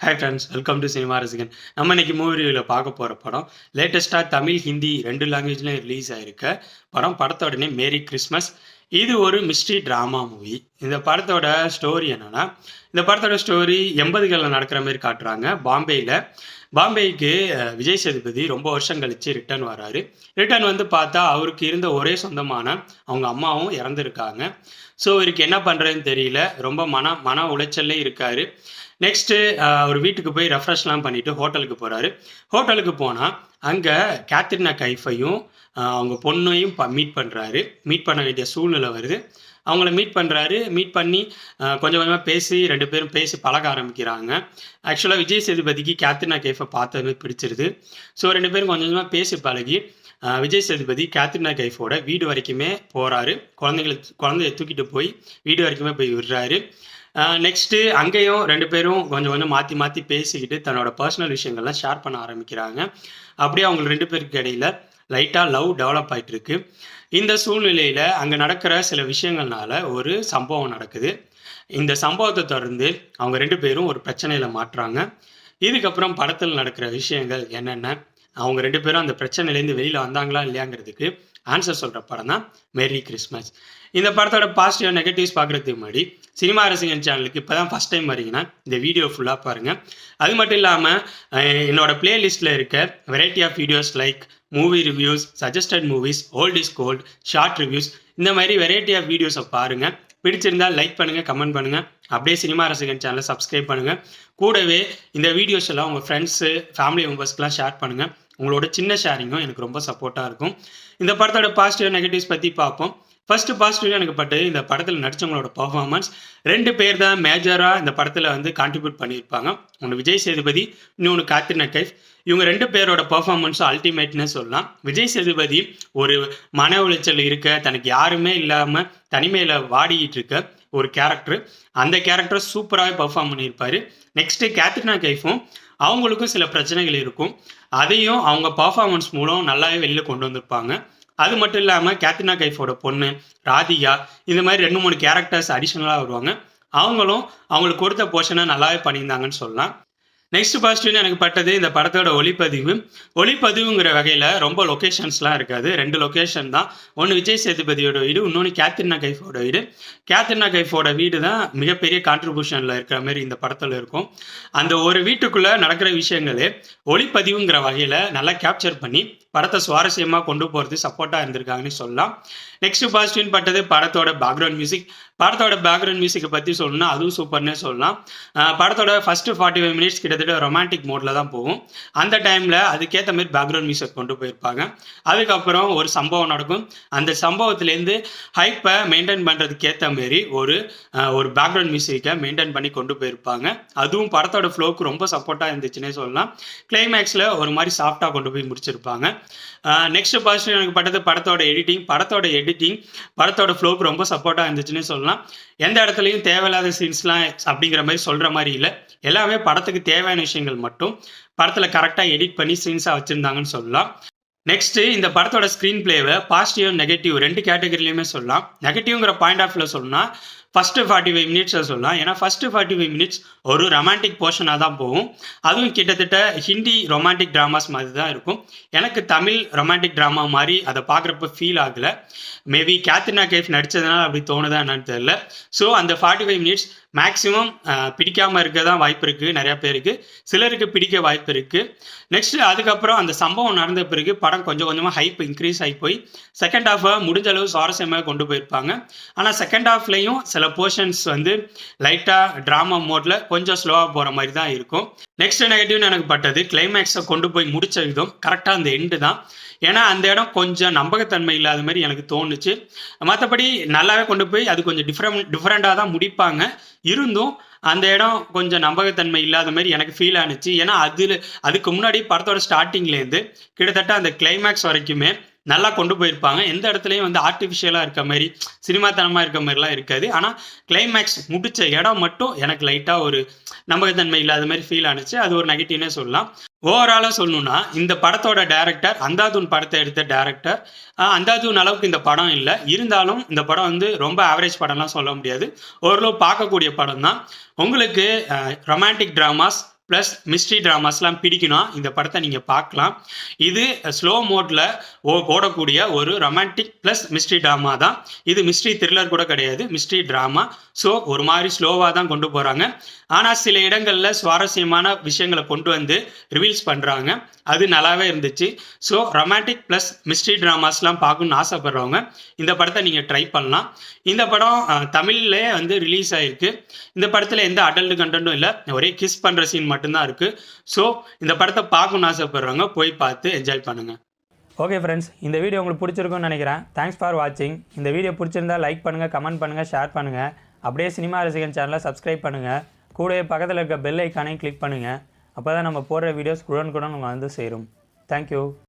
Hi friends welcome to cinema ரசிகன் நம்ம இன்னைக்கு மூவி ரிவியூவில் பார்க்க போகிற படம் லேட்டஸ்ட்டாக தமிழ் ஹிந்தி ரெண்டு லாங்குவேஜ்லையும் ரிலீஸ் ஆயிருக்க. படம் படத்தோடனே மேரி கிறிஸ்மஸ் இது ஒரு மிஸ்ட்ரி ட்ராமா மூவி இந்த படத்தோட ஸ்டோரி என்னன்னா இந்த படத்தோட ஸ்டோரி எண்பதுகளில் நடக்கிற மாதிரி காட்டுறாங்க. பாம்பேயில் பாம்பேக்கு விஜய் சேதுபதி ரொம்ப வருஷம் கழிச்சு ரிட்டர்ன் வராரு. ரிட்டர்ன் வந்து பார்த்தா அவருக்கு இருந்த ஒரே சொந்தமான அவங்க அம்மாவும் இறந்துருக்காங்க. ஸோ இவருக்கு என்ன பண்ணுறதுன்னு தெரியல. ரொம்ப மன மன உளைச்சல்லே இருக்காரு. நெக்ஸ்ட்டு அவர் வீட்டுக்கு போய் ரெஃப்ரெஷ்லாம் பண்ணிவிட்டு ஹோட்டலுக்கு போகிறாரு ஹோட்டலுக்கு போனால் அங்கே கேத்ரினா கைஃபையும் அவங்க பொண்ணையும் ப மீட் பண்ணுறாரு மீட் பண்ண வேண்டிய சூழ்நிலை வருது. அவங்கள மீட் பண்ணுறாரு மீட் பண்ணி கொஞ்சம் கொஞ்சமாக பேசி ரெண்டு பேரும் பேசி பழக ஆரம்பிக்கிறாங்க. ஆக்சுவலாக விஜய் சேதுபதிக்கு கேத்ரினா கைஃபை பார்த்தது பிடிச்சிருது. ஸோ ரெண்டு பேரும் கொஞ்சம் கொஞ்சமாக பேசி பழகி விஜய் சேதுபதி கேத்ரினா கைஃபோட வீடு வரைக்குமே போகிறாரு குழந்தைங்களை குழந்தைய தூக்கிட்டு போய் வீடு வரைக்குமே போய் விடுறாரு. நெக்ஸ்ட்டு அங்கேயும் ரெண்டு பேரும் கொஞ்சம் கொஞ்சம் மாற்றி மாற்றி பேசிக்கிட்டு தன்னோட பர்சனல் விஷயங்கள்லாம் ஷேர் பண்ண ஆரம்பிக்கிறாங்க. அப்படியே அவங்க ரெண்டு பேருக்கு இடையில லைட்டாக லவ் டெவலப் ஆகிட்டு இருக்கு இந்த சூழ்நிலையில் அங்கே நடக்கிற சில விஷயங்கள்னால ஒரு சம்பவம் நடக்குது. இந்த சம்பவத்தை தொடர்ந்து அவங்க ரெண்டு பேரும் ஒரு பிரச்சனையில் மாட்டுறாங்க. இதுக்கப்புறம் படத்தில் நடக்கிற விஷயங்கள் என்னென்ன? அவங்க ரெண்டு பேரும் அந்த பிரச்சனையிலேருந்து வெளியில் வந்தாங்களா இல்லையாங்கிறதுக்கு ஆன்சர் சொல்கிற படம் தான் மேரி கிறிஸ்மஸ் இந்த படத்தோட பாசிட்டிவ் நெகட்டிவ்ஸ் பார்க்குறதுக்கு முன்னாடி சினிமா ரசிகன் சேனலுக்கு இப்போ தான் ஃபஸ்ட் டைம் வரீங்கன்னா இந்த வீடியோ ஃபுல்லாக பாருங்கள் அது மட்டும் இல்லாமல் என்னோட பிளேலிஸ்ட்டில் இருக்க variety of videos like movie reviews suggested movies old is gold short reviews இந்த மாதிரி வெரைட்டி ஆஃப் வீடியோஸை பாருங்கள் பிடிச்சிருந்தா லைக் பண்ணுங்கள் கமெண்ட் பண்ணுங்கள் அப்படியே சினிமா ரசிகன் சேனலை சப்ஸ்கிரைப் பண்ணுங்கள் கூடவே இந்த வீடியோஸ் எல்லாம் உங்கள் ஃப்ரெண்ட்ஸு ஃபேமிலி மெம்பர்ஸ்க்கெலாம் ஷேர் பண்ணுங்கள் உங்களோட சின்ன ஷேரிங்கும் எனக்கு ரொம்ப சப்போர்ட்டாக இருக்கும். இந்த படத்தோட பாசிட்டிவ் நெகட்டிவ்ஸ் பற்றி பார்ப்போம். ஃபர்ஸ்ட் பாசிட்டிவ் எனக்கு பட்டது இந்த படத்தில் நடித்தவங்களோட பர்ஃபார்மன்ஸ் ரெண்டு பேர் தான் மேஜராக இந்த படத்தில் வந்து கான்ட்ரிபியூட் பண்ணியிருப்பாங்க. ஒன்று விஜய் சேதுபதி இன்னொன்று காத்ரினா கைஃப் இவங்க ரெண்டு பேரோட பர்ஃபார்மன்ஸும் அல்டிமேட்னு சொல்லலாம். விஜய் சேதுபதி ஒரு மன உளைச்சல் இருக்க தனக்கு யாருமே இல்லாமல் தனிமையில் வாடிக்கிட்டு இருக்க ஒரு கேரக்டர் அந்த கேரக்டரை சூப்பராகவே பர்ஃபார்ம் பண்ணியிருப்பார். நெக்ஸ்ட்டு கேத்ரினா கைஃபும் அவங்களுக்கும் சில பிரச்சனைகள் இருக்கும். அதையும் அவங்க பர்ஃபார்மன்ஸ் மூலம் நல்லாவே வெளியில் கொண்டு வந்திருப்பாங்க. அது மட்டும் இல்லாமல் கேத்ரினா கைஃபோட பொண்ணு ராதிகா இந்த மாதிரி ரெண்டு மூணு கேரக்டர்ஸ் அடிஷ்னலாக வருவாங்க. அவங்களும் அவங்களுக்கு கொடுத்த போர்ஷனை நல்லாவே பண்ணியிருந்தாங்கன்னு சொல்லலாம். நெக்ஸ்ட் பாசிட்டிவ்னு எனக்கு பட்டது இந்த படத்தோட ஒளிப்பதிவு. ஒளிப்பதிவுங்கிற வகையில் ரொம்ப லொக்கேஷன்ஸ்லாம் இருக்காது. ரெண்டு லொக்கேஷன் தான். ஒன்று விஜய் சேதுபதியோட வீடு இன்னொன்று கேத்ரினா கைஃபோட வீடு. கேத்ரினா கைஃபோட வீடு தான் மிகப்பெரிய கான்ட்ரிபியூஷனில் இருக்கிற மாதிரி இந்த படத்தில் இருக்கும். அந்த ஒரு வீட்டுக்குள்ளே நடக்கிற விஷயங்களே ஒளிப்பதிவுங்கிற வகையில் நல்லா கேப்சர் பண்ணி படத்தை சுவாரஸ்யமாக கொண்டு போகிறது சப்போர்ட்டாக இருந்திருக்காங்கன்னு சொல்லலாம். நெக்ஸ்ட் பாசிட்டிவ்னு பட்டது படத்தோட பேக்ரவுண்ட் மியூசிக் படத்தோட பேக்ரவுண்ட் மியூசிக்கை பற்றி சொல்லணும்னா அதுவும் சூப்பர்னே சொல்லலாம். படத்தோட ஃபஸ்ட்டு ஃபார்ட்டி ஃபைவ் மினிட்ஸ் கிட்டத்தட்ட ரொமான்டிக் மோடில் தான் போகும். அந்த டைமில் அதுக்கேற்ற மாதிரி பேக்ரவுண்ட் மியூசிக் கொண்டு போயிருப்பாங்க. அதுக்கப்புறம் ஒரு சம்பவம் நடக்கும். அந்த சம்பவத்துலேருந்து ஹைப்பை மெயின்டைன் பண்ணுறதுக்கு ஏற்ற மாரி ஒரு ஒரு பேக்ரவுண்ட் மியூசிக்கை மெயின்டைன் பண்ணி கொண்டு போயிருப்பாங்க. அதுவும் படத்தோட ஃப்ளோக்கு ரொம்ப சப்போர்ட்டாக இருந்துச்சுன்னே சொல்லலாம். கிளைமேக்ஸில் ஒரு மாதிரி சாஃப்டாக கொண்டு போய் முடிச்சிருப்பாங்க. நெக்ஸ்ட் பாசிட்டிவ் எனக்கு பட்டது படத்தோட எடிட்டிங் படத்தோட எடிட்டிங் படத்தோட ஃப்ளோக்கு ரொம்ப சப்போர்ட்டாக இருந்துச்சுன்னே சொல்லலாம். எந்த இடத்துலையும் தேவையில்லாத சீன்ஸ்லாம் அப்படிங்கிற மாதிரி சொல்கிற மாதிரி இல்லை. எல்லாமே படத்துக்கு தேவையான விஷயங்கள் மட்டும். படத்தில் கரெக்டாக எடிட் பண்ணி சீன்ஸாக வச்சுருந்தாங்கன்னு சொல்லலாம். நெக்ஸ்ட் இந்த படத்தோட ஸ்க்ரீன் பிளேவை பாசிட்டிவ் நெகட்டிவ் ரெண்டு கேட்டகரியிலையுமே சொல்லலாம். நெகட்டிவ்ங்கிற பாயிண்ட் ஆஃப் வியூவில் சொல்லணும்னா ஃபஸ்ட்டு ஃபார்ட்டி ஃபைவ் மினிட்ஸை சொல்லலாம் ஏன்னா ஃபஸ்ட்டு ஃபார்ட்டி ஃபைவ் மினிட்ஸ் ஒரு ரொமான்டிக் போர்ஷனாக தான் போகும். அதுவும் கிட்டத்தட்ட ஹிந்தி ரொமான்டிக் ட்ராமாஸ் மாதிரி தான் இருக்கும். எனக்கு தமிழ் ரொமான்டிக் ட்ராமா மாதிரி அதை பார்க்குறப்ப ஃபீல் ஆகலை. மேபி கேத்ரினா கேஃப் நடித்ததுனால அப்படி தோணுதா என்னன்னு தெரியல. ஸோ அந்த ஃபார்ட்டி ஃபைவ் மினிட்ஸ் மேக்ஸிமம் பிடிக்காமல் இருக்க தான் வாய்ப்பு இருக்குது நிறையா பேருக்கு. சிலருக்கு பிடிக்க வாய்ப்பு இருக்குது நெக்ஸ்ட் அதுக்கப்புறம் அந்த சம்பவம் நடந்த பிறகு படம் கொஞ்சம் கொஞ்சமாக ஹைப் இன்க்ரீஸ் ஆகி போய் செகண்ட் ஹாஃபை முடிஞ்ச அளவு சுவாரஸ்யமாக கொண்டு போயிருப்பாங்க. ஆனால் செகண்ட் ஹாஃப்லேயும் சில போர்ஷன்ஸ் வந்து லைட்டாக ட்ராமா மோடில் கொஞ்சம் ஸ்லோவாக போகிற மாதிரி தான் இருக்கும். நெக்ஸ்ட் நெகட்டிவ்னு எனக்கு பட்டது. கிளைமேக்ஸை கொண்டு போய் முடிச்ச விதம் கரெக்டாக அந்த எண்டு தான். ஏன்னா அந்த இடம் கொஞ்சம் நம்பகத்தன்மை இல்லாத மாதிரி எனக்கு தோணுச்சு. மற்றபடி நல்லாவே கொண்டு போய் அது கொஞ்சம் டிஃப்ரெண்ட் டிஃப்ரெண்ட்டாக தான் முடிப்பாங்க. இருந்தும் அந்த இடம் கொஞ்சம் நம்பகத்தன்மை இல்லாத மாதிரி எனக்கு ஃபீல் ஆனுச்சு. ஏன்னா அதில் அதுக்கு முன்னாடி படத்தோட ஸ்டார்டிங்லேருந்து கிட்டத்தட்ட அந்த கிளைமேக்ஸ் வரைக்குமே நல்லா கொண்டு போயிருப்பாங்க. எந்த இடத்துலையும் வந்து ஆர்டிஃபிஷியலாக இருக்க மாதிரி சினிமாத்தனமாக இருக்க மாதிரிலாம் இருக்காது. ஆனால் கிளைமேக்ஸ் முடித்த இடம் மட்டும் எனக்கு லைட்டாக ஒரு நம்பகத்தன்மை இல்லாத மாதிரி ஃபீல் ஆனுச்சு. அது ஒரு நெகட்டிவ்னே சொல்லலாம். ஓவராலாக சொல்லணும்னா இந்த படத்தோட டேரக்டர் அந்தாதூன் படத்தை எடுத்த டேரக்டர் அந்தாதூன் அளவுக்கு இந்த படம் இல்லை. இருந்தாலும் இந்த படம் வந்து ரொம்ப ஆவரேஜ் படம்லாம் சொல்ல முடியாது. ஓரளவு பார்க்கக்கூடிய படம் தான் உங்களுக்கு ரொமான்டிக் ட்ராமாஸ் ப்ளஸ் மிஸ்ட்ரி ட்ராமாஸ்லாம் பிடிக்கணும். இந்த படத்தை நீங்கள் பார்க்கலாம். இது ஸ்லோ மோடில் ஓ ஓடக்கூடிய ஒரு ரொமான்டிக் ப்ளஸ் மிஸ்ட்ரி ட்ராமா தான். இது மிஸ்ட்ரி த்ரில்லர் கூட கிடையாது மிஸ்ட்ரி ட்ராமா ஸோ ஒரு மாதிரி ஸ்லோவாக தான் கொண்டு போகிறாங்க ஆனால் சில இடங்களில் சுவாரஸ்யமான விஷயங்களை கொண்டு வந்து ரிவீல்ஸ் பண்ணுறாங்க அது நல்லாவே இருந்துச்சு. ஸோ ரொமான்டிக் ப்ளஸ் மிஸ்ட்ரி ட்ராமாஸ்லாம் பார்க்கணுன்னு ஆசைப்படுறவங்க இந்த படத்தை நீங்கள் ட்ரை பண்ணலாம். இந்த படம் தமிழ்லேயே வந்து ரிலீஸ் ஆகிருக்கு இந்த படத்தில் எந்த அடல்ட் கண்டென்ட்டும் இல்லை. ஒரே கிஸ் பண்ணுற சீன் மட்டும்தான் இருக்குது ஸோ இந்த படத்தை பார்க்கணுன்னு ஆசைப்படுறவங்க போய் பார்த்து என்ஜாய் பண்ணுங்கள் ஓகே ஃப்ரெண்ட்ஸ் இந்த வீடியோ உங்களுக்கு பிடிச்சிருக்கும்னு நினைக்கிறேன். தேங்க்ஸ் ஃபார் வாட்சிங் இந்த வீடியோ பிடிச்சிருந்தா லைக் பண்ணுங்கள் கமெண்ட் பண்ணுங்கள் ஷேர் பண்ணுங்கள் அப்படியே சினிமா ரசிகன் சேனலை சப்ஸ்கிரைப் பண்ணுங்கள் கூடவே பக்கத்தில் இருக்க பெல் ஐக்கானையும் கிளிக் பண்ணுங்கள் அப்போ தான் நம்ம போடுற வீடியோஸ் குடன் குடன் உங்களுக்கு வந்து சேரும். தேங்க்யூ